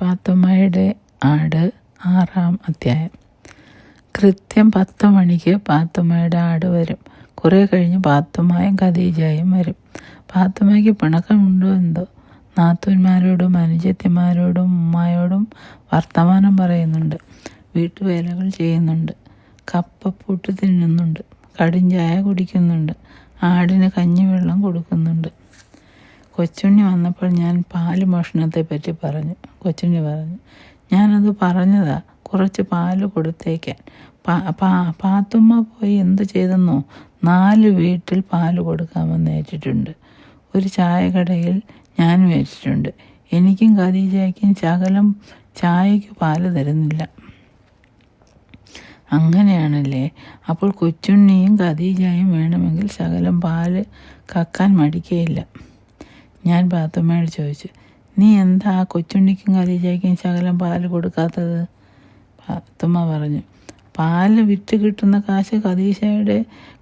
പാത്തുമ്മയുടെ ആട് ആറാം അധ്യായം. കൃത്യം പത്ത് മണിക്ക് പാത്തുമ്മയുടെ ആട് വരും. കുറേ കഴിഞ്ഞ് പാത്തുമ്മയും ഖദീജയും വരും. പാത്തുമ്മയ്ക്ക് പിണക്കമുണ്ടോ എന്തോ? നാത്തൂന്മാരോടും അനുജത്തിമാരോടും ഉമ്മായോടും വർത്തമാനം പറയുന്നുണ്ട്. വീട്ടുവേലകൾ ചെയ്യുന്നുണ്ട്. കപ്പപ്പൂട്ട് തിന്നുന്നുണ്ട്. കടുംചായ കുടിക്കുന്നുണ്ട്. ആടിന് കഞ്ഞിവെള്ളം കൊടുക്കുന്നുണ്ട്. കൊച്ചുണ്ണി വന്നപ്പോൾ ഞാൻ പാൽ മോഷണത്തെ പറ്റി പറഞ്ഞു. കൊച്ചുണ്ണി പറഞ്ഞു ഞാനത് പറഞ്ഞതാ. കുറച്ച് പാൽ കൊടുത്തേക്കാൻ. പാത്തുമ്മ പോയി എന്ത് ചെയ്തെന്നോ? നാല് വീട്ടിൽ പാൽ കൊടുക്കാമെന്ന് ഏറ്റിട്ടുണ്ട്. ഒരു ചായക്കടയിൽ ഞാനും ഏറ്റിട്ടുണ്ട്. എനിക്കും ഖദീജയ്ക്കും ശകലം ചായയ്ക്ക് പാൽ തരുന്നില്ല. അങ്ങനെയാണല്ലേ? അപ്പോൾ കൊച്ചുണ്ണിയും ഖദീജയും വേണമെങ്കിൽ ശകലം പാൽ കക്കാൻ മടിക്കുകയില്ല ഞാൻ പാത്തുമ്മയോട് ചോദിച്ചു നീ എന്താ ആ കൊച്ചുണ്ണിക്കും കലീജയ്ക്കും ശകലം പാൽ കൊടുക്കാത്തത്? പാത്തുമ്മ പറഞ്ഞു പാൽ വിറ്റ് കിട്ടുന്ന കാശ് ഖദീജയുടെ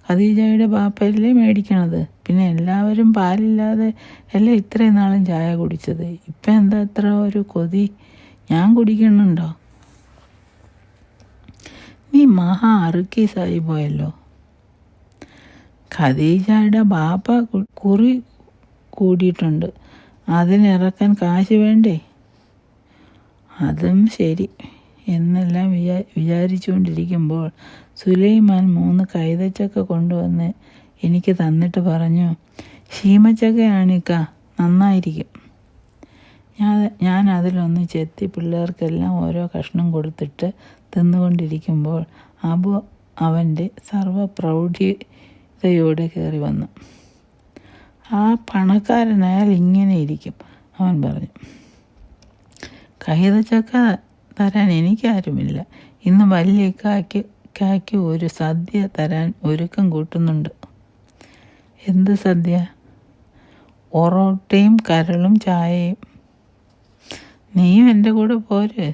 ഖദീജയുടെ ബാപ്പയല്ലേ മേടിക്കണത്? പിന്നെ എല്ലാവരും പാലില്ലാതെ അല്ലേ ഇത്രയും നാളും ചായ കുടിച്ചത്? ഇപ്പം എന്താ ഇത്ര ഒരു കൊതി? ഞാൻ കുടിക്കണുണ്ടോ നീ മഹാ അറുക്കീസായി പോയല്ലോ. ഖദീജയുടെ ബാപ്പ കുറി കൂടിയിട്ടുണ്ട്. അതിനിറക്കാൻ കാശ് വേണ്ടേ? അതും ശരി. എന്നെല്ലാം വിചാ വിചാരിച്ചുകൊണ്ടിരിക്കുമ്പോൾ സുലൈമാൻ മൂന്ന് കൈതച്ചക്ക കൊണ്ടുവന്ന് എനിക്ക് തന്നിട്ട് പറഞ്ഞു ശീമച്ചക്കയാണിക്ക നന്നായിരിക്കും. ഞാൻ ഞാൻ അതിലൊന്ന് ചെത്തി പിള്ളേർക്കെല്ലാം ഓരോ കഷ്ണം കൊടുത്തിട്ട് തിന്നുകൊണ്ടിരിക്കുമ്പോൾ അബു അവന്റെ സർവ പ്രൗഢിതയോടെ കയറി വന്നു. ആ പണക്കാരനായാൽ ഇങ്ങനെ ഇരിക്കും. അവൻ പറഞ്ഞു കൈതച്ചക്ക തരാൻ എനിക്കാരുമില്ല. ഇന്ന് വലിയ കായ്ക്ക് കായ്ക്ക് ഒരു സദ്യ തരാൻ ഒരുക്കം കൂട്ടുന്നുണ്ട്. എന്ത് സദ്യ? ഒറോട്ടയും കരളും ചായയും. നീയും എന്റെ കൂടെ പോര്.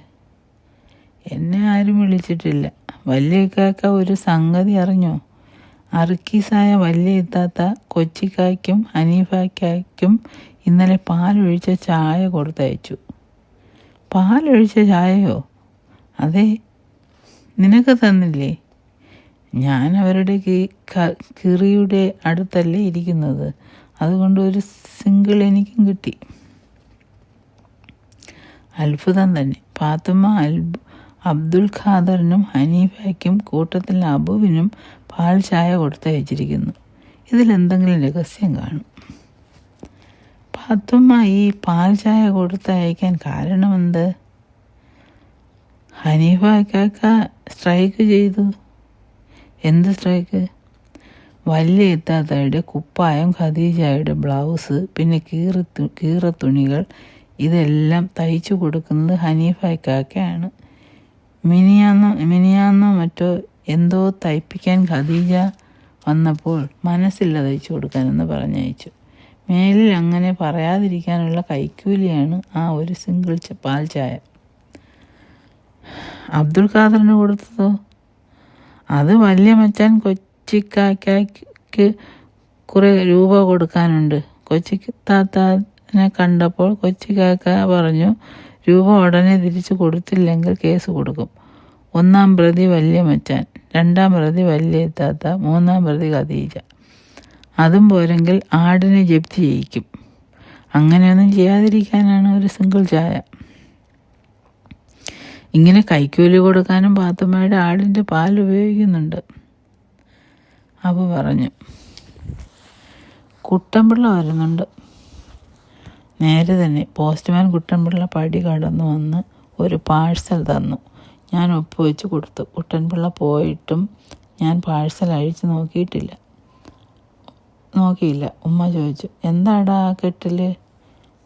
എന്നെ ആരും വിളിച്ചിട്ടില്ല. വലിയ കാക്ക ഒരു സംഗതി അറിഞ്ഞോ? അർക്കീസായ വലിയ ഇത്താത്ത കൊച്ചിക്കായ്ക്കും ഹനീഫായ്ക്കും ഇന്നലെ പാലൊഴിച്ച ചായ കൊടുത്തയച്ചു. പാലൊഴിച്ച ചായയോ? അതെ നിനക്ക് തന്നില്ലേ? ഞാൻ അവരുടെ കിറിയുടെ അടുത്തല്ലേ ഇരിക്കുന്നത്. അതുകൊണ്ട് ഒരു സിംഗിൾ എനിക്കും കിട്ടി. അത്ഭുതം തന്നെ. പാത്തുമ്മ അൽ അബ്ദുൽ ഖാദറിനും ഹനീഫയ്ക്കും കൂട്ടത്തിൽ അബുവിനും പാൽ ചായ കൊടുത്തയച്ചിരിക്കുന്നു ഇതിലെന്തെങ്കിലും രഹസ്യം കാണും. പാത്തുമ്മ ഈ പാൽ ചായ കൊടുത്തയക്കാൻ കാരണമെന്ത്? ഹനീഫ ഹനീഫക്കാക്ക സ്ട്രൈക്ക് ചെയ്തു. എന്ത് സ്ട്രൈക്ക് വലിയ ഇത്താത്തയുടെ കുപ്പായം ഖദീജയുടെ ബ്ലൗസ് പിന്നെ കീറ കീറ തുണികൾ. ഇതെല്ലാം തയ്ച്ചു കൊടുക്കുന്നത് ഹനീഫ കാക്കയാണ്. മിനിയാന്നോ മിനിയാന്നോ മറ്റോ എന്തോ തയ്പ്പിക്കാൻ ഖദീജ വന്നപ്പോൾ മനസ്സില്ല തയ്ച്ചു കൊടുക്കാനെന്ന് പറഞ്ഞയച്ചു. മേലിൽ അങ്ങനെ പറയാതിരിക്കാനുള്ള കൈക്കൂലിയാണ് ആ ഒരു സിംഗിൾ പാൽ ചായ. അബ്ദുൾ ഖാദറിന് കൊടുത്തതോ? അത് വലിയ മച്ചാൻ കൊച്ചിക്കാക്കു കുറേ രൂപ കൊടുക്കാനുണ്ട്. കൊച്ചി താത്താനെ കണ്ടപ്പോൾ കൊച്ചിക്കാക്ക പറഞ്ഞു രൂപ ഉടനെ തിരിച്ചു കൊടുത്തില്ലെങ്കിൽ കേസ് കൊടുക്കും. ഒന്നാം പ്രതി വലിയ മച്ചാൻ രണ്ടാം പ്രതി വലിയ താത്ത മൂന്നാം പ്രതി ഖദീജ. അതും പോരെങ്കിൽ ആടിനെ ജപ്തി ചെയ്യിക്കും. അങ്ങനെയൊന്നും ചെയ്യാതിരിക്കാനാണ് ഒരു സിംഗിൾ ചായ. ഇങ്ങനെ കൈക്കൂലി കൊടുക്കാനും പാത്തുമ്മയുടെ ആടിന്റെ പാൽ ഉപയോഗിക്കുന്നുണ്ട്. അപ്പോൾ പറഞ്ഞു കുട്ടമ്പിള്ള വരുന്നുണ്ട്. നേരെ തന്നെ പോസ്റ്റ്മാൻ കുട്ടമ്പിള്ള പടി കടന്നു വന്ന് ഒരു പാഴ്സൽ തന്നു. ഞാൻ ഒപ്പുവെച്ച് കൊടുത്തു. കുട്ടൻപിള്ള പോയിട്ടും ഞാൻ പാഴ്സൽ അഴിച്ച് നോക്കിയിട്ടില്ല. നോക്കിയില്ല. ഉമ്മ ചോദിച്ചു എന്താടാ ആ കെട്ടിൽ?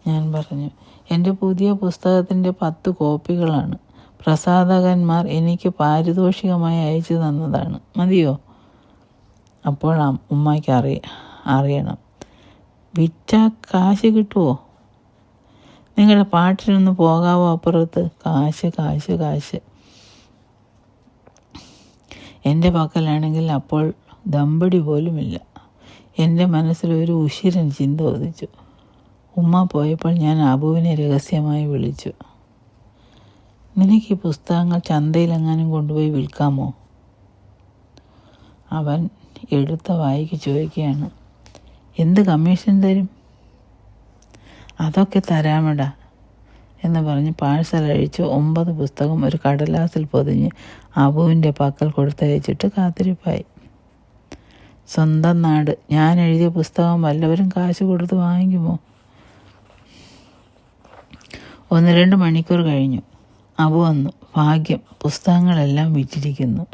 ഞാൻ പറഞ്ഞു എന്റെ പുതിയ പുസ്തകത്തിന്റെ പത്ത് കോപ്പികളാണ്. പ്രസാധകന്മാർ എനിക്ക് പാരിതോഷികമായി അയച്ചു തന്നതാണ്. മതിയോ? അപ്പോൾ ഉമ്മയ്ക്ക് അറിയ അറിയണം. വിറ്റ കാശ് കിട്ടുമോ നിങ്ങളുടെ പാട്ടിനൊന്ന് പോകാവോ അപ്പുറത്ത്? കാശ് കാശ് കാശ്. എന്റെ പക്കലാണെങ്കിൽ അപ്പോൾ ദമ്പടി പോലുമില്ല. എന്റെ മനസ്സിലൊരു ഉശിരൻ ചിന്ത ഉദിച്ചു. ഉമ്മ പോയപ്പോൾ ഞാൻ അബുവിനെ രഹസ്യമായി വിളിച്ചു. നിനക്ക് ഈ പുസ്തകങ്ങൾ ചന്തയിലെങ്ങാനും കൊണ്ടുപോയി വിൽക്കാമോ? അവൻ എടുത്ത വായിക്ക് ചോദിക്കുകയാണ്. എന്ത് കമ്മീഷൻ തരും? അതൊക്കെ തരാമടാ. എന്ന് പറഞ്ഞ് പാഴ്സൽ അഴിച്ച് ഒമ്പത് പുസ്തകം ഒരു കടലാസിൽ പൊതിഞ്ഞ് അബുവിന്റെ പക്കൽ കൊടുത്തയച്ചിട്ട് കാത്തിരിപ്പായി. സ്വന്തം നാട്. ഞാൻ എഴുതിയ പുസ്തകം വല്ലവരും കാശ് കൊടുത്ത് വാങ്ങിക്കുമോ? ഒന്ന് രണ്ട് മണിക്കൂർ കഴിഞ്ഞു. അബു വന്നു. ഭാഗ്യം. പുസ്തകങ്ങളെല്ലാം വിറ്റിരിക്കുന്നു.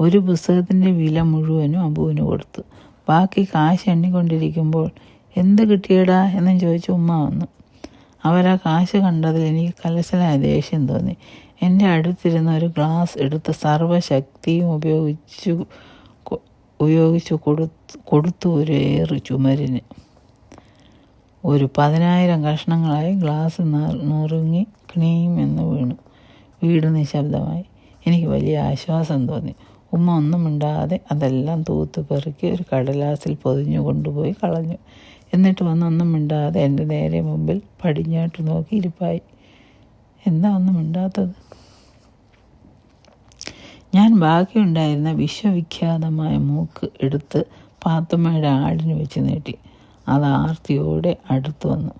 ഒരു പുസ്തകത്തിന്റെ വില മുഴുവനും അബുവിന് കൊടുത്തു. ബാക്കി കാശ് എണ്ണിക്കൊണ്ടിരിക്കുമ്പോൾ എന്ത് കിട്ടിയടാ എന്നും ചോദിച്ചു ഉമ്മ വന്നു. അവരാ കാശ് കണ്ടതിൽ എനിക്ക് കലശലായ ദേഷ്യം തോന്നി. എന്റെ അടുത്തിരുന്ന ഒരു ഗ്ലാസ് എടുത്ത് സർവശക്തിയും ഉപയോഗിച്ചു ഉപയോഗിച്ചു കൊടുത്തു കൊടുത്തു ഒരു ഏറ് ചുമരിന്. ഒരു പതിനായിരം കഷ്ണങ്ങളായി ഗ്ലാസ് നുറുങ്ങി ക്ണീം എന്ന് വീണു. വീട് നിശബ്ദമായി. എനിക്ക് വലിയ ആശ്വാസം തോന്നി. ഉമ്മ ഒന്നും മിണ്ടാതെ അതെല്ലാം തൂത്ത് പെറുക്കി ഒരു കടലാസിൽ പൊതിഞ്ഞു കൊണ്ടുപോയി കളഞ്ഞു. എന്നിട്ട് വന്ന് ഒന്നും മിണ്ടാതെ എന്റെ നേരെ മുമ്പിൽ പടിഞ്ഞാട്ട് നോക്കി ഇരിപ്പായി. എന്താ ഒന്നും മിണ്ടാത്തത്? ഞാൻ ബാക്കിയുണ്ടായിരുന്ന വിശ്വവിഖ്യാതമായ മൂക്ക് എടുത്ത് പാത്തുമ്മയുടെ ആടിന് വെച്ച് നീട്ടി. അത് ആർത്തിയോടെ അടുത്തു വന്നു.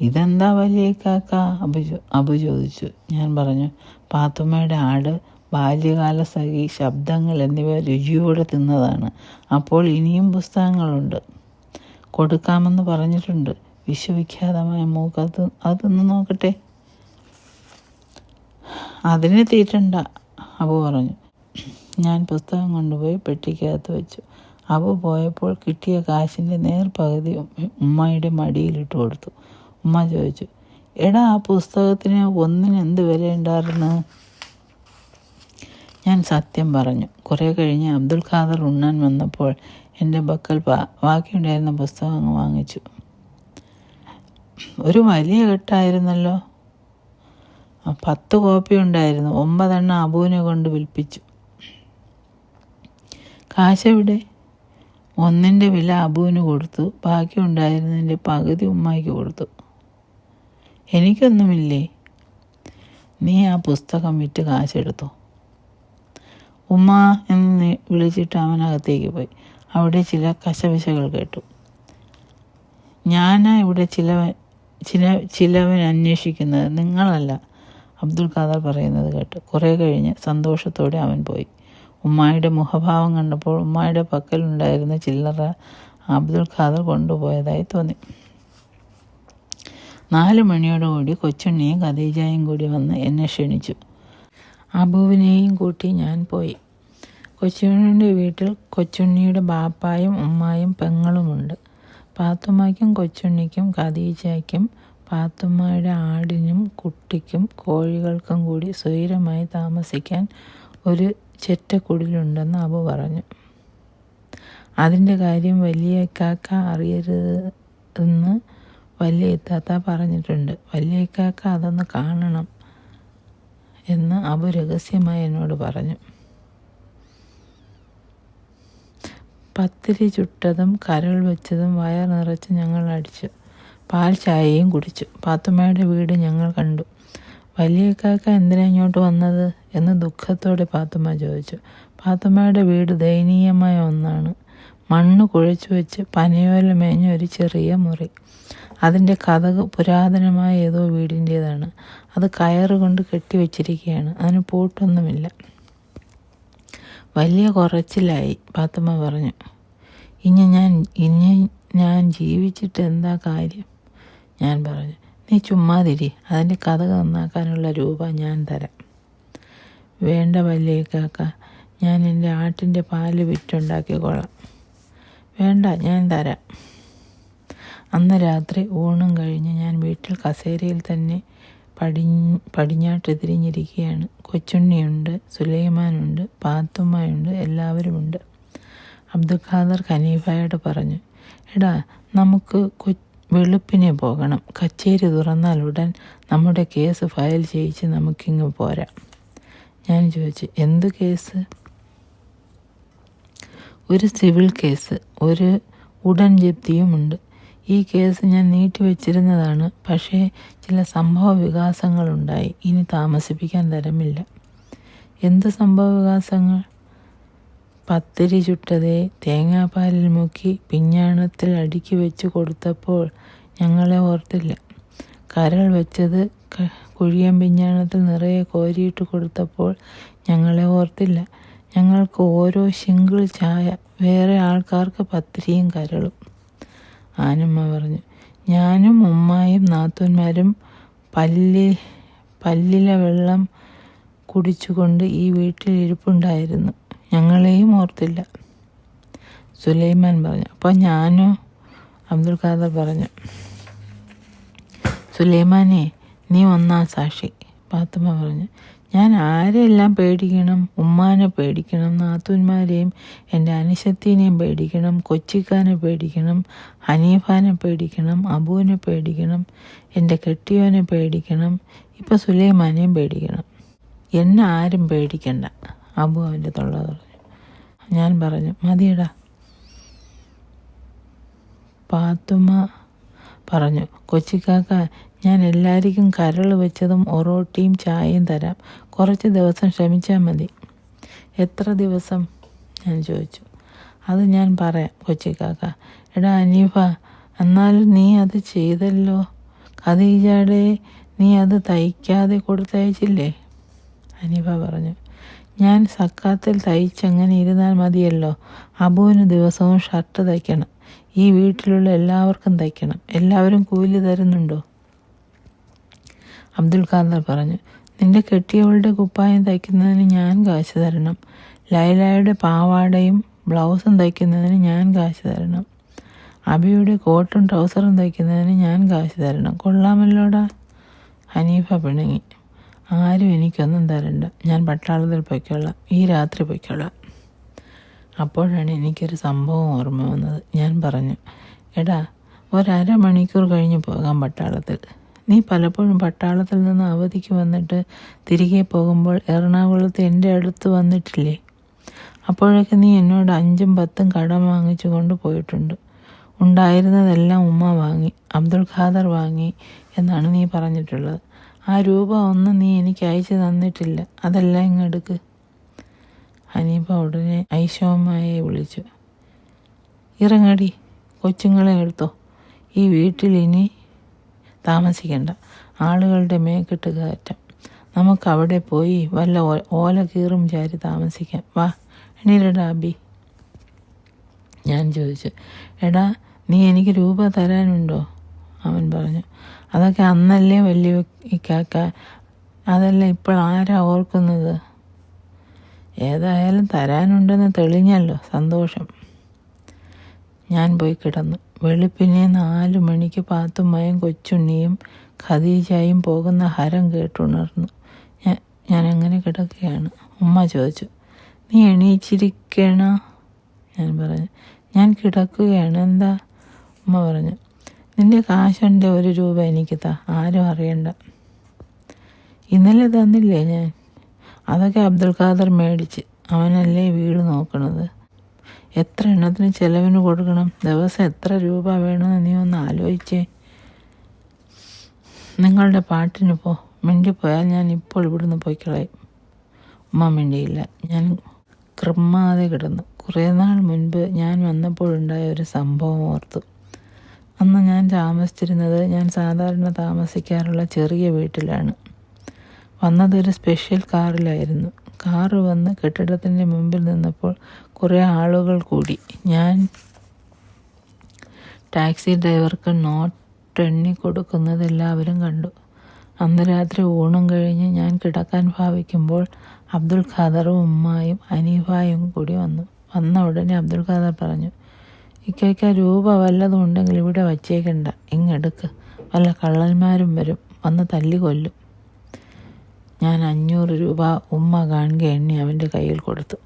ഇതെന്താ വലിയ കാക്ക? അബു ചോ- ചോദിച്ചു. ഞാൻ പറഞ്ഞു പാത്തുമ്മയുടെ ആട് ബാല്യകാല സഖി ശബ്ദങ്ങൾ എന്നിവ രുചിയോടെ തിന്നതാണ്. അപ്പോൾ ഇനിയും പുസ്തകങ്ങളുണ്ട്. കൊടുക്കാമെന്ന് പറഞ്ഞിട്ടുണ്ട്. വിശ്വവിഖ്യാതമായ മൂക്ക് അത് അതൊന്ന് നോക്കട്ടെ. അതിനെ തീറ്റണ്ട അബു പറഞ്ഞു. ഞാൻ പുസ്തകം കൊണ്ടുപോയി പെട്ടിക്കകത്ത് വെച്ചു. അബു പോയപ്പോൾ കിട്ടിയ കാശിന്റെ നേർപകുതി ഉമ്മ- ഉമ്മയുടെ മടിയിലിട്ട് കൊടുത്തു. ഉമ്മ ചോദിച്ചു എടാ ആ പുസ്തകത്തിന് ഒന്നിന് എന്ത് വിലയുണ്ടായിരുന്നു? ഞാൻ സത്യം പറഞ്ഞു. കുറേ കഴിഞ്ഞ് അബ്ദുൽ ഖാദർ ഉണ്ണാൻ വന്നപ്പോൾ എന്റെ ബക്കൽ ബാ- ബാക്കിയുണ്ടായിരുന്ന പുസ്തകം അങ്ങ് വാങ്ങിച്ചു. ഒരു വലിയ കെട്ടായിരുന്നല്ലോ. പത്ത് കോപ്പി ഉണ്ടായിരുന്നു. ഒമ്പതെണ്ണം അബുവിനെ കൊണ്ട് വിൽപ്പിച്ചു. കാശെവിടെ? ഒന്നിന്റെ വില അബുവിന് കൊടുത്തു. ബാക്കി ഉണ്ടായിരുന്നതിന്റെ പകുതി ഉമ്മായിക്ക് കൊടുത്തു. എനിക്കൊന്നുമില്ലേ? നീ ആ പുസ്തകം വിറ്റ് കാശെടുത്തു? ഉമ്മ എന്ന് വിളിച്ചിട്ട് അവനകത്തേക്ക് പോയി. അവിടെ ചില കശവിശകൾ കേട്ടു. ഞാനാ ഇവിടെ ചിലവൻ ചില ചിലവൻ അന്വേഷിക്കുന്നത് നിങ്ങളല്ല അബ്ദുൽ ഖാദർ പറയുന്നത് കേട്ടു. കുറേ കഴിഞ്ഞ് സന്തോഷത്തോടെ അവൻ പോയി. ഉമ്മായുടെ മുഖഭാവം കണ്ടപ്പോൾ ഉമ്മായുടെ പക്കലുണ്ടായിരുന്ന ചില്ലറ അബ്ദുൽ ഖാദർ കൊണ്ടുപോയതായി തോന്നി. നാല് മണിയോടുകൂടി കൊച്ചുണ്ണിയും ഖദീജയും കൂടി വന്ന് എന്നെ ക്ഷണിച്ചു. അബുവിനെയും കൂട്ടി ഞാൻ പോയി. കൊച്ചുണ്ണിയുടെ വീട്ടിൽ കൊച്ചുണ്ണിയുടെ ബാപ്പായും ഉമ്മായും പെങ്ങളുമുണ്ട്. പാത്തുമ്മയ്ക്കും കൊച്ചുണ്ണിക്കും ഖദീജയ്ക്കും പാത്തുമ്മയുടെ ആടിനും കുട്ടിക്കും കോഴികൾക്കും കൂടി സ്വൈരമായി താമസിക്കാൻ ഒരു ചെറ്റക്കുടിലുണ്ടെന്ന് അബു പറഞ്ഞു. അതിന്റെ കാര്യം വലിയ ഇക്കാക്ക അറിയരുതെന്ന് വലിയ ഇത്താത്ത പറഞ്ഞിട്ടുണ്ട്. വലിയ കാക്ക അതൊന്ന് കാണണം എന്ന് അബു രഹസ്യമായി എന്നോട് പറഞ്ഞു. പത്തിരി ചുട്ടതും കരൾ വെച്ചതും വയർ നിറച്ച് ഞങ്ങൾ അടിച്ചു. പാൽ ചായയും കുടിച്ചു. പാത്തുമ്മയുടെ വീട് ഞങ്ങൾ കണ്ടു. വലിയക്കാക്ക കാക്ക എന്തിനാ ഇങ്ങോട്ട് വന്നത്? എന്ന് ദുഃഖത്തോടെ പാത്തുമ്മ ചോദിച്ചു. പാത്തുമ്മയുടെ വീട് ദയനീയമായ ഒന്നാണ്. മണ്ണ് കുഴച്ചു വെച്ച് പനയോല മേഞ്ഞ ഒരു ചെറിയ മുറി. അതിന്റെ കഥക് പുരാതനമായ ഏതോ വീടിന്റേതാണ്. അത് കയറുകൊണ്ട് കെട്ടിവെച്ചിരിക്കുകയാണ്. അതിന് പൂട്ടൊന്നുമില്ല. വലിയ കുറച്ചിലായി പാത്തുമ്മ പറഞ്ഞു. ഇനി ഞാൻ ഇനി ഞാൻ ജീവിച്ചിട്ട് എന്താ കാര്യം? ഞാൻ പറഞ്ഞു. നീ ചുമ്മാതിരി അതിന്റെ കഥ നന്നാക്കാനുള്ള രൂപ ഞാൻ തരാം. വേണ്ട വലിയ കാക്ക ഞാൻ എന്റെ ആട്ടിന്റെ പാൽ വിറ്റുണ്ടാക്കിക്കോളാം വേണ്ട ഞാൻ തരാം. അന്ന് രാത്രി ഊണും കഴിഞ്ഞ് ഞാൻ വീട്ടിൽ കസേരയിൽ തന്നെ പടിഞ്ഞ് പടിഞ്ഞാട്ട് തിരിഞ്ഞിരിക്കുകയാണ്. കൊച്ചുണ്ണിയുണ്ട് സുലൈമാനുണ്ട് പാത്തുമ്മയുണ്ട് എല്ലാവരുമുണ്ട്. അബ്ദുൽ ഖാദർ ഖനീഫയോട് പറഞ്ഞു എടാ നമുക്ക് കൊ വെളുപ്പിനെ പോകണം. കച്ചേരി തുറന്നാൽ ഉടൻ നമ്മുടെ കേസ് ഫയൽ ചെയ്യിച്ച് നമുക്കിങ്ങ് പോരാം. ഞാൻ ചോദിച്ചു എന്ത് കേസ്? ഒരു സിവിൽ കേസ്. ഒരു ഉടൻ ജപ്തിയുമുണ്ട്. ഈ കേസ് ഞാൻ നീട്ടിവെച്ചിരുന്നതാണ് പക്ഷേ ചില സംഭവ വികാസങ്ങളുണ്ടായി. ഇനി താമസിപ്പിക്കാൻ തരമില്ല. എന്ത് സംഭവ വികാസങ്ങൾ? പത്തിരി ചുട്ടതേ തേങ്ങാപ്പാലിൽ മുക്കി പിഞ്ഞാണത്തിൽ അടുക്കി വെച്ച് കൊടുത്തപ്പോൾ ഞങ്ങളെ ഓർത്തില്ല. കരൾ വെച്ചത് കുഴിയം പിഞ്ഞാണത്തിൽ നിറയെ കോരിയിട്ട് കൊടുത്തപ്പോൾ ഞങ്ങളെ ഓർത്തില്ല. ഞങ്ങൾക്ക് ഓരോ ശിങ്കിൾ ചായ വേറെ ആൾക്കാർക്ക് പത്തിരിയും കരളും. ആനമ്മ പറഞ്ഞു. ഞാനും ഉമ്മായും നാത്തൂന്മാരും പല്ലി പല്ലിലെ വെള്ളം കുടിച്ചുകൊണ്ട് ഈ വീട്ടിൽ ഇരിപ്പുണ്ടായിരുന്നു. ഞങ്ങളെയും ഓർത്തില്ല. സുലൈമാൻ പറഞ്ഞു. അപ്പോൾ ഞാനോ അബ്ദുൽ ഖാദർ പറഞ്ഞു. സുലൈമാനെ നീ ഒന്നാം സാക്ഷി പാത്തുമ്മ പറഞ്ഞു. ഞാൻ ആരെല്ലാം പേടിക്കണം? ഉമ്മാനെ പേടിക്കണം നാത്തൂന്മാരെയും എന്റെ അനുശക്തിനെയും പേടിക്കണം കൊച്ചിക്കാനെ പേടിക്കണം ഹനീഫാനെ പേടിക്കണം അബുവിനെ പേടിക്കണം എന്റെ കെട്ടിയോനെ പേടിക്കണം ഇപ്പം സുലൈമാനെയും പേടിക്കണം. എന്നെ ആരും പേടിക്കണ്ട. അബു അവന്റെ തൊള്ള പറഞ്ഞു ഞാൻ പറഞ്ഞു മതിയടാ. പാത്തുമ്മ പറഞ്ഞു കൊച്ചിക്കാക്ക ഞാൻ എല്ലാവർക്കും കരൾ വെച്ചതും ഒറോട്ടിയും ചായയും തരാം. കുറച്ച് ദിവസം ക്ഷമിച്ചാൽ മതി. എത്ര ദിവസം? ഞാൻ ചോദിച്ചു. അത് ഞാൻ പറയാം കൊച്ചിക്കാക്ക എടാ അനീഫ എന്നാലും നീ അത് ചെയ്തല്ലോ? ഖദീജയുടെ നീ അത് തയ്ക്കാതെ കൊടുത്തയച്ചില്ലേ? അനീഫ പറഞ്ഞു. ഞാൻ സക്കാത്തിൽ തയ്ച്ചങ്ങനെ ഇരുന്നാൽ മതിയല്ലോ. അബുവിന് ദിവസവും ഷർട്ട് തയ്ക്കണം. ഈ വീട്ടിലുള്ള എല്ലാവർക്കും തയ്ക്കണം. എല്ലാവരും കൂലി തരുന്നുണ്ടോ? അബ്ദുൽ ഖാദർ പറഞ്ഞു നിന്റെ കെട്ടിയവളുടെ കുപ്പായം തയ്ക്കുന്നതിന് ഞാൻ കാശ് തരണം. ലൈലയുടെ പാവാടയും ബ്ലൗസും തയ്ക്കുന്നതിന് ഞാൻ കാശ് തരണം. അബിയുടെ കോട്ടും ട്രൗസറും തയ്ക്കുന്നതിന് ഞാൻ കാശ് തരണം. കൊള്ളാമല്ലോടാ. ഹനീഫ പിണങ്ങി ആരും എനിക്കൊന്നും തരണ്ട. ഞാൻ പട്ടാളത്തിൽ പൊയ്ക്കൊള്ളാം. ഈ രാത്രി പൊയ്ക്കൊള്ളാം. അപ്പോഴാണ് എനിക്കൊരു സംഭവം ഓർമ്മ വന്നത്. ഞാൻ പറഞ്ഞു എടാ ഒരര മണിക്കൂർ കഴിഞ്ഞ് പോകാം പട്ടാളത്തിൽ. നീ പലപ്പോഴും പട്ടാളത്തിൽ നിന്ന് അവധിക്ക് വന്നിട്ട് തിരികെ പോകുമ്പോൾ എറണാകുളത്ത് എന്റെ അടുത്ത് വന്നിട്ടില്ലേ? അപ്പോഴൊക്കെ നീ എന്നോട് അഞ്ചും പത്തും കടം വാങ്ങിച്ചു കൊണ്ട് പോയിട്ടുണ്ട്. ഉണ്ടായിരുന്നതെല്ലാം ഉമ്മ വാങ്ങി അബ്ദുൾ ഖാദർ വാങ്ങി എന്നാണ് നീ പറഞ്ഞിട്ടുള്ളത്. ആ രൂപ ഒന്നും നീ എനിക്ക് അയച്ചു തന്നിട്ടില്ല. അതെല്ലാം ഇങ്ങെടുക്ക് ഹനീഫ ഉടനെ ഐശോമ്മയെ വിളിച്ചു. ഇറങ്ങടി കൊച്ചുങ്ങളെ എടുത്തോ. ഈ വീട്ടിൽ ഇനി താമസിക്കണ്ട. ആളുകളുടെ മേക്കിട്ട് കയറ്റം. നമുക്ക് അവിടെ പോയി വല്ല ഓല കീറും ചാരി താമസിക്കാം. വാ എണീരടാ അബി. ഞാൻ ചോദിച്ചു. എടാ നീ എനിക്ക് രൂപ തരാനുണ്ടോ? അവൻ പറഞ്ഞു. അതൊക്കെ അന്നല്ലേ വലിയ കാക്ക അതല്ല ഇപ്പോൾ ആരാ ഓർക്കുന്നത്? ഏതായാലും തരാനുണ്ടെന്ന് തെളിഞ്ഞല്ലോ സന്തോഷം. ഞാൻ പോയി കിടന്നു. വെളുപ്പിനെ നാല് മണിക്ക് പാത്തുമ്മയും കൊച്ചുണ്ണിയും ഖദീജയും പോകുന്ന ഹരം കേട്ടുണർന്നു. ഞാൻ ഞാൻ അങ്ങനെ കിടക്കുകയാണ്. ഉമ്മ ചോദിച്ചു നീ എണീച്ചിരിക്കണ? ഞാൻ പറഞ്ഞു ഞാൻ കിടക്കുകയാണ്. എന്താ? ഉമ്മ പറഞ്ഞു നിന്റെ കാശുണ്ട് ഒരു രൂപ എനിക്ക് താ ആരും അറിയണ്ട. ഇന്നലെ തന്നില്ലേ ഞാൻ? അതൊക്കെ അബ്ദുൽ ഖാദർ മേടിച്ച് അവനല്ലേ വീട് നോക്കണത്? എത്ര എണ്ണത്തിന് ചെലവിന് കൊടുക്കണം? ദിവസം എത്ര രൂപ വേണമെന്ന് നീ ഒന്ന് ആലോചിച്ചേ. നിങ്ങളുടെ പാട്ടിന് പോ. മിണ്ടിപ്പോയാൽ ഞാൻ ഇപ്പോൾ ഇവിടുന്ന് പോയി കളയും. ഉമ്മ മിണ്ടിയില്ല. ഞാൻ കൃമ്മാതെ കിടന്നു. കുറേ നാൾ മുൻപ് ഞാൻ വന്നപ്പോഴുണ്ടായ ഒരു സംഭവം ഓർത്തു. അന്ന് ഞാൻ താമസിച്ചിരുന്നത് ഞാൻ സാധാരണ താമസിക്കാറുള്ള ചെറിയ വീട്ടിലാണ്. വന്നതൊരു സ്പെഷ്യൽ കാറിലായിരുന്നു. കാറ് വന്ന് കെട്ടിടത്തിന്റെ മുമ്പിൽ നിന്നപ്പോൾ കുറേ ആളുകൾ കൂടി. ഞാൻ ടാക്സി ഡ്രൈവർക്ക് നോട്ട് എണ്ണി കൊടുക്കുന്നത് എല്ലാവരും കണ്ടു. അന്ന് രാത്രി ഊണും കഴിഞ്ഞ് ഞാൻ കിടക്കാൻ ഭാവിക്കുമ്പോൾ അബ്ദുൽ ഖാദറും ഉമ്മായും അനീഫായും കൂടി വന്നു. വന്ന ഉടനെ അബ്ദുൽ ഖാദർ പറഞ്ഞു ഇക്കയ്ക്ക രൂപ വല്ലതും ഉണ്ടെങ്കിൽ ഇവിടെ വച്ചേക്കണ്ട. ഇങ്ങെടുക്ക് വല്ല കള്ളന്മാരും വരും. വന്ന് തല്ലി കൊല്ലും ഞാൻ അഞ്ഞൂറ് രൂപ ഉമ്മ കാണുക എണ്ണി അവന്റെ കയ്യിൽ കൊടുത്തു.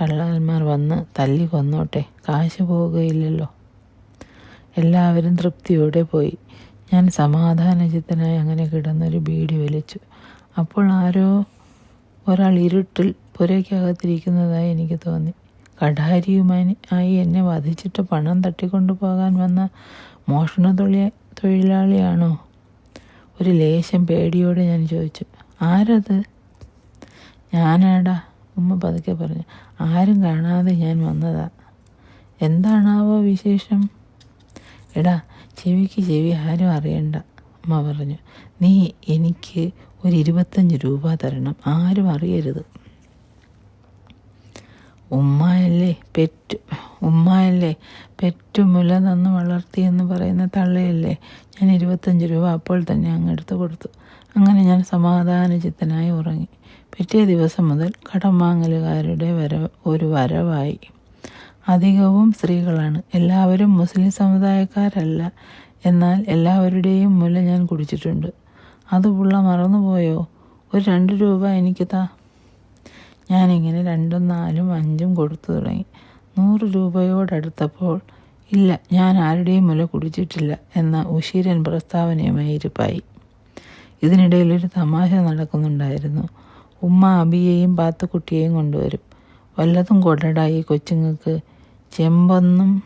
കള്ളാൽമാർ വന്ന് തല്ലി കൊന്നോട്ടെ കാശ് പോവുകയില്ലല്ലോ. എല്ലാവരും തൃപ്തിയോടെ പോയി. ഞാൻ സമാധാനചിത്തനായി അങ്ങനെ കിടന്നൊരു ബീഡി വലിച്ചു. അപ്പോൾ ആരോ ഒരാൾ ഇരുട്ടിൽ പുരയ്ക്കകത്തിരിക്കുന്നതായി എനിക്ക് തോന്നി. കഠാരിയുമായി ആയി എന്നെ വധിച്ചിട്ട് പണം തട്ടിക്കൊണ്ടു പോകാൻ വന്ന മോഷണ തൊഴിലാളിയാണോ? ഒരു ലേശം പേടിയോടെ ഞാൻ ചോദിച്ചു. ആരത്? ഞാനാടാ ഉമ്മ പതുക്കെ പറഞ്ഞു. ആരും കാണാതെ ഞാൻ വന്നതാ. എന്താണാവോ വിശേഷം? എടാ ചെവിക്ക് ചെവി ആരും അറിയണ്ട അമ്മ പറഞ്ഞു. നീ എനിക്ക് ഒരു ഇരുപത്തഞ്ച് രൂപ തരണം ആരും അറിയരുത്. ഉമ്മയല്ലേ പെറ്റ് ഉമ്മയല്ലേ പെറ്റു മുല തന്ന് വളർത്തിയെന്ന് പറയുന്ന തള്ളയല്ലേ? ഞാൻ ഇരുപത്തഞ്ച് രൂപ അപ്പോൾ തന്നെ അങ്ങ് എടുത്തു കൊടുത്തു. അങ്ങനെ ഞാൻ സമാധാന ചിത്തനായി ഉറങ്ങി. പിറ്റേ ദിവസം മുതൽ കടം വാങ്ങലുകാരുടെ വരവ് ഒരു വരവായി. അധികവും സ്ത്രീകളാണ്. എല്ലാവരും മുസ്ലിം സമുദായക്കാരല്ല. എന്നാൽ എല്ലാവരുടെയും മുല ഞാൻ കുടിച്ചിട്ടുണ്ട്. അത് പുള്ള മറന്നുപോയോ? ഒരു രണ്ട് രൂപ എനിക്ക് താ. ഞാനിങ്ങനെ രണ്ടും നാലും അഞ്ചും കൊടുത്തു തുടങ്ങി. നൂറ് രൂപയോടടുത്തപ്പോൾ ഇല്ല ഞാൻ ആരുടെയും മുല കുടിച്ചിട്ടില്ല എന്ന ഉശീരൻ പ്രസ്താവനയുമായി ഇരിപ്പായി. ഇതിനിടയിൽ ഒരു തമാശ നടക്കുന്നുണ്ടായിരുന്നു. ഉമ്മ അബിയെയും പാത്തുക്കുട്ടിയെയും കൊണ്ടുവരും. വല്ലതും കൊടടായി കൊച്ചുങ്ങൾക്ക്. ചെമ്പൊന്നും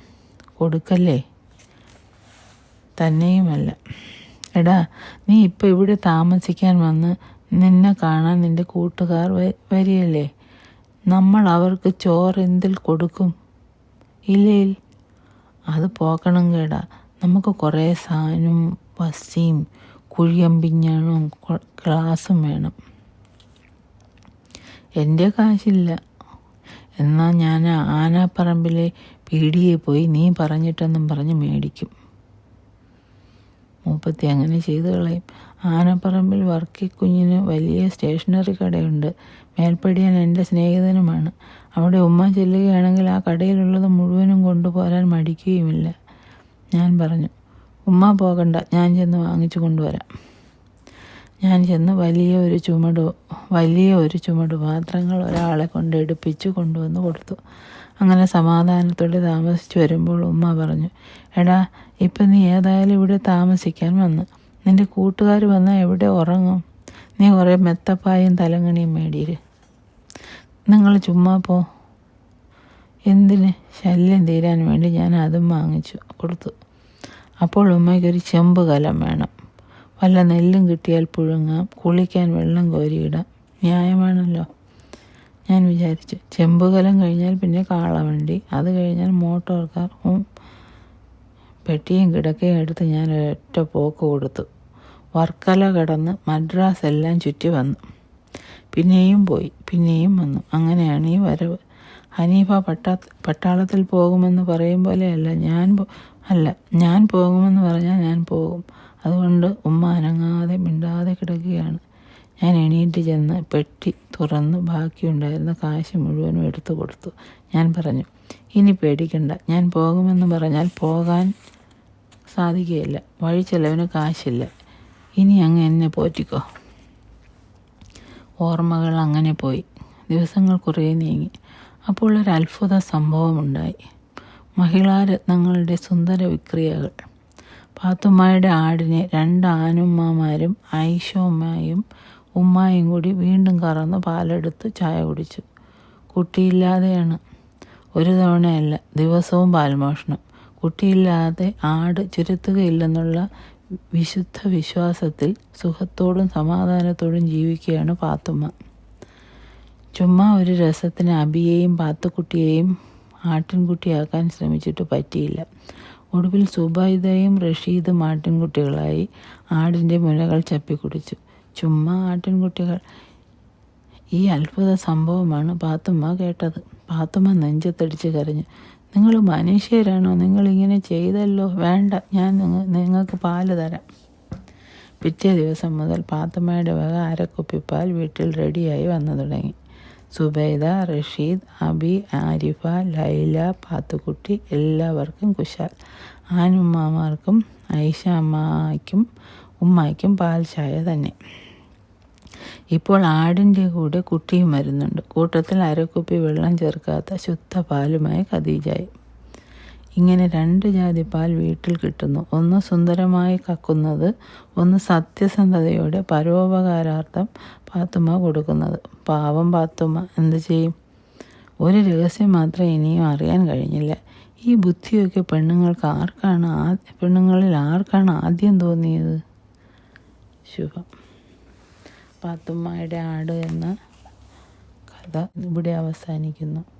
കൊടുക്കല്ലേ? തന്നെയുമല്ല. എടാ നീ ഇപ്പോൾ ഇവിടെ താമസിക്കാൻ വന്ന് നിന്നെ കാണാൻ നിന്റെ കൂട്ടുകാർ വരികയല്ലേ? നമ്മൾ അവർക്ക് ചോറ് എന്തിൽ കൊടുക്കും? ഇല്ലേ? അത് പോക്കണം കേടാ. നമുക്ക് കുറേ സാധനവും പസിയും കുഴിയമ്പിഞ്ഞാണും ഗ്ലാസും വേണം. എന്റെ കാശില്ല. എന്നാൽ ഞാൻ ആനാപ്പറമ്പിലെ പീടിയെ പോയി നീ പറഞ്ഞിട്ടെന്നും പറഞ്ഞ് മേടിക്കും. മൂപ്പത്തി അങ്ങനെ ചെയ്തു കളയും. ആനപ്പറമ്പിൽ വർക്കി കുഞ്ഞിന് വലിയ സ്റ്റേഷനറി കടയുണ്ട്. മേൽപ്പടിയാൻ എന്റെ സ്നേഹിതനുമാണ്. അവിടെ ഉമ്മ ചെല്ലുകയാണെങ്കിൽ ആ കടയിലുള്ളത് മുഴുവനും കൊണ്ടുപോരാൻ മടിക്കുകയുമില്ല. ഞാൻ പറഞ്ഞു ഉമ്മ പോകണ്ട ഞാൻ ചെന്ന് വാങ്ങിച്ചു കൊണ്ടുവരാം. ഞാൻ ചെന്ന് വലിയ ഒരു ചുമട് വലിയ ഒരു ചുമട് പാത്രങ്ങൾ ഒരാളെ കൊണ്ട് എടുപ്പിച്ച് കൊണ്ടുവന്ന് കൊടുത്തു. അങ്ങനെ സമാധാനത്തോടെ താമസിച്ചു വരുമ്പോൾ ഉമ്മ പറഞ്ഞു എടാ ഇപ്പം നീ ഏതായാലും ഇവിടെ താമസിക്കാൻ വന്ന്. നിന്റെ കൂട്ടുകാർ വന്നാൽ എവിടെ ഉറങ്ങും? നീ കുറേ മെത്തപ്പായും തലങ്ങണിയും മേടിയിര്. നിങ്ങൾ ചുമ്മാ പോ. എന്തിന് ശല്യം തീരാൻ വേണ്ടി ഞാൻ അതും വാങ്ങിച്ചു കൊടുത്തു. അപ്പോൾ ഉമ്മയ്ക്ക് ഒരു ചെമ്പ് കലം വേണം. വല്ല നെല്ലും കിട്ടിയാൽ പുഴുങ്ങാം. കുളിക്കാൻ വെള്ളം കോരിയിടാം. ന്യായമാണല്ലോ. ഞാൻ വിചാരിച്ചു ചെമ്പുകലം കഴിഞ്ഞാൽ പിന്നെ കാളവണ്ടി അത് കഴിഞ്ഞാൽ മോട്ടോർ കാർ. പെട്ടിയും കിടക്കയും എടുത്ത് ഞാൻ ഒറ്റ പോക്ക് കൊടുത്തു. വർക്കല കടന്ന് മദ്രാസ് എല്ലാം ചുറ്റി വന്നു. പിന്നെയും പോയി പിന്നെയും വന്നു. അങ്ങനെയാണ് ഈ വരവ്. ഹനീഫ പട്ടാ പട്ടാളത്തിൽ പോകുമെന്ന് പറയും പോലെയല്ല ഞാൻ അല്ല ഞാൻ പോകുമെന്ന് പറഞ്ഞാൽ ഞാൻ പോകും. അതുകൊണ്ട് ഉമ്മ അനങ്ങാതെ മിണ്ടാതെ കിടക്കുകയാണ്. ഞാൻ എണീറ്റ് ചെന്ന് പെട്ടി തുറന്ന് ബാക്കിയുണ്ടായിരുന്ന കാശ് മുഴുവനും എടുത്തു കൊടുത്തു. ഞാൻ പറഞ്ഞു ഇനി പേടിക്കണ്ട. ഞാൻ പോകുമെന്ന് പറഞ്ഞാൽ പോകാൻ സാധിക്കുകയില്ല. വഴി ചെലവിന് കാശില്ല. ഇനി അങ്ങ് എന്നെ പോറ്റിക്കോ. ഓർമ്മകൾ അങ്ങനെ പോയി. ദിവസങ്ങൾ കുറേ നീങ്ങി. അപ്പോൾ ഒരു അത്ഭുത സംഭവമുണ്ടായി. മഹിളാരത്നങ്ങളുടെ സുന്ദര വിക്രിയകൾ. പാത്തുമ്മയുടെ ആടിനെ രണ്ട് ആനുമ്മമാരും ഐഷോമ്മയും ഉമ്മായും കൂടി വീണ്ടും കറന്ന് പാലെടുത്ത് ചായ കുടിച്ചു. കുട്ടിയില്ലാതെയാണ്. ഒരു തവണയല്ല ദിവസവും പാൽമോഷണം. കുട്ടിയില്ലാതെ ആട് ചുരുത്തുകയില്ലെന്നുള്ള വിശുദ്ധ വിശ്വാസത്തിൽ സുഖത്തോടും സമാധാനത്തോടും ജീവിക്കുകയാണ് പാത്തുമ്മ. ചുമ്മാ ഒരു രസത്തിന് അബിയെയും പാത്തുക്കുട്ടിയെയും ആട്ടിൻകുട്ടിയാക്കാൻ ശ്രമിച്ചിട്ട് പറ്റിയില്ല. ഒടുവിൽ സുബൈദയും റഷീദും ആട്ടിൻകുട്ടികളായി ആടിന്റെ മുലകൾ ചപ്പിക്കുടിച്ചു. ചുമ്മാ ആട്ടിൻകുട്ടികൾ. ഈ അത്ഭുത സംഭവമാണ് പാത്തുമ്മ കേട്ടത്. പാത്തുമ്മ നെഞ്ചത്തടിച്ച് കരഞ്ഞു. നിങ്ങൾ മനുഷ്യരാണോ? നിങ്ങളിങ്ങനെ ചെയ്തല്ലോ? വേണ്ട ഞാൻ നിങ്ങൾ നിങ്ങൾക്ക് പാൽ തരാം. പിറ്റേ ദിവസം മുതൽ പാത്തുമ്മയുടെ വക അരക്കുപ്പിപ്പാൽ വീട്ടിൽ റെഡിയായി വന്നു തുടങ്ങി. സുബൈദ റഷീദ് അബി ആരിഫ ലൈല പാത്തുക്കുട്ടി എല്ലാവർക്കും കുശാൽ. ആനുമ്മമാർക്കും ഐഷ അമ്മയ്ക്കും ഉമ്മയ്ക്കും പാൽ ചായ തന്നെ. ഇപ്പോൾ ആടിന്റെ കൂടെ കുട്ടിയും വരുന്നുണ്ട്. കൂട്ടത്തിൽ അരക്കുപ്പി വെള്ളം ചേർക്കാത്ത ശുദ്ധ പാലുമായി ഖദീജായി. ഇങ്ങനെ രണ്ട് ജാതി പാൽ വീട്ടിൽ കിട്ടുന്നു. ഒന്ന് സുന്ദരമായി കക്കുന്നത് ഒന്ന് സത്യസന്ധതയോടെ പരോപകാരാർത്ഥം പാത്തുമ്മ കൊടുക്കുന്നത്. പാവം പാത്തുമ്മ എന്ത് ചെയ്യും? ഒരു രഹസ്യം മാത്രം ഇനിയും അറിയാൻ കഴിഞ്ഞില്ല. ഈ ബുദ്ധിയൊക്കെ പെണ്ണുങ്ങൾക്ക് ആർക്കാണ് ആ പെണ്ണുങ്ങളിൽ ആർക്കാണ് ആദ്യം തോന്നിയത്? ശുഭം. പാത്തുമ്മയുടെ ആട് എന്ന കഥ ഇവിടെ അവസാനിക്കുന്നു.